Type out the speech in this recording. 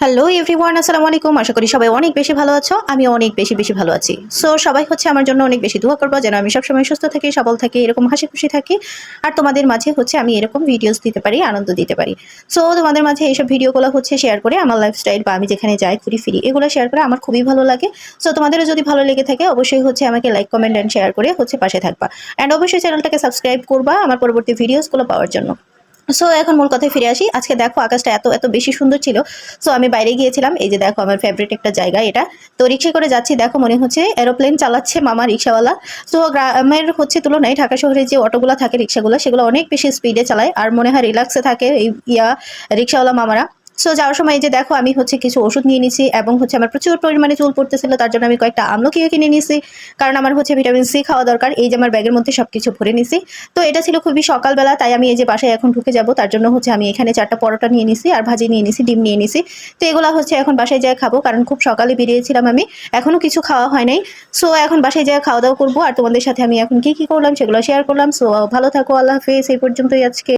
Hello everyone আসসালামু আলাইকুম আশা করি সবাই অনেক বেশি ভালো আছো। আমি অনেক বেশি বেশি ভালো আছি। সো সবাই হচ্ছে আমার জন্য অনেক বেশি দোয়া করব, যেন আমি সবসময় সুস্থ থাকি, সবল থাকি, এরকম হাসি খুশি থাকি। আর তোমাদের মাঝে হচ্ছে আমি এরকম ভিডিওস দিতে পারি, আনন্দ দিতে পারি। সো তোমাদের মাঝে এইসব ভিডিওগুলো হচ্ছে শেয়ার করে, আমার লাইফস্টাইল বা আমি যেখানে যাই ঘুরি ফিরি, এগুলো শেয়ার করে আমার খুবই ভালো লাগে। সো তোমাদেরও যদি ভালো লেগে থাকে, অবশ্যই হচ্ছে আমাকে লাইক কমেন্ট অ্যান্ড শেয়ার করে হচ্ছে পাশে থাকবা। অ্যান্ড অবশ্যই চ্যানেলটাকে সাবস্ক্রাইব করবা, আমার পরবর্তী ভিডিওসগুলো পাওয়ার জন্য। সো এখন মূল কথায় ফিরে আসি। আজকে দেখো আকাশটা এত এত বেশি সুন্দর ছিল। সো আমি বাইরে গিয়েছিলাম। এই যে দেখো আমার ফেভারিট একটা জায়গা এটা। তো রিক্সা করে যাচ্ছি, দেখো মনে হচ্ছে এরোপ্লেন চালাচ্ছে মামা রিক্সাওয়ালা। সো গ্রামের হচ্ছে তুলনায় ঢাকা শহরে যে অটোগুলো থাকে, রিক্সাগুলো, সেগুলো অনেক বেশি স্পিডে চালায়। আর মনে হয় রিল্যাক্সে থাকে এই ইয়া রিক্সাওয়ালা মামারা। সো যাওয়ার সময় এই যে দেখো, আমি হচ্ছে কিছু ওষুধ নিয়ে নিছি এবং হচ্ছে আমার প্রচুর পরিমাণে চুল পড়তেছিল, তার জন্য আমি কয়েকটা আমলকিও কিনে নিছি। কারণ আমার হচ্ছে ভিটামিন সি খাওয়া দরকার, এই যে আমার ব্যাগের মধ্যে সব কিছু ভরে নিছি। তো এটা ছিল খুবই সকালবেলা, তাই আমি এই যে বাসায় এখন ঢুকে যাব, তার জন্য হচ্ছে আমি এখানে চারটা পরোটা নিয়ে নিছি আর ভাজি নিয়ে নিছি, ডিম নিয়ে নিছি। তো এগুলো হচ্ছে এখন বাসায় যেয়ে খাব, কারণ খুব সকালে বেরিয়েছিলাম আমি এখনও কিছু খাওয়া হয় নাই। সো এখন বাসায় যেয়ে খাওয়া দাওয়া করব, আর তোমাদের সাথে আমি এখন কি কি করলাম সেগুলো শেয়ার করলাম। সো ভালো থাকো, আল্লাহ হাফেজ, এই পর্যন্তই আজকে।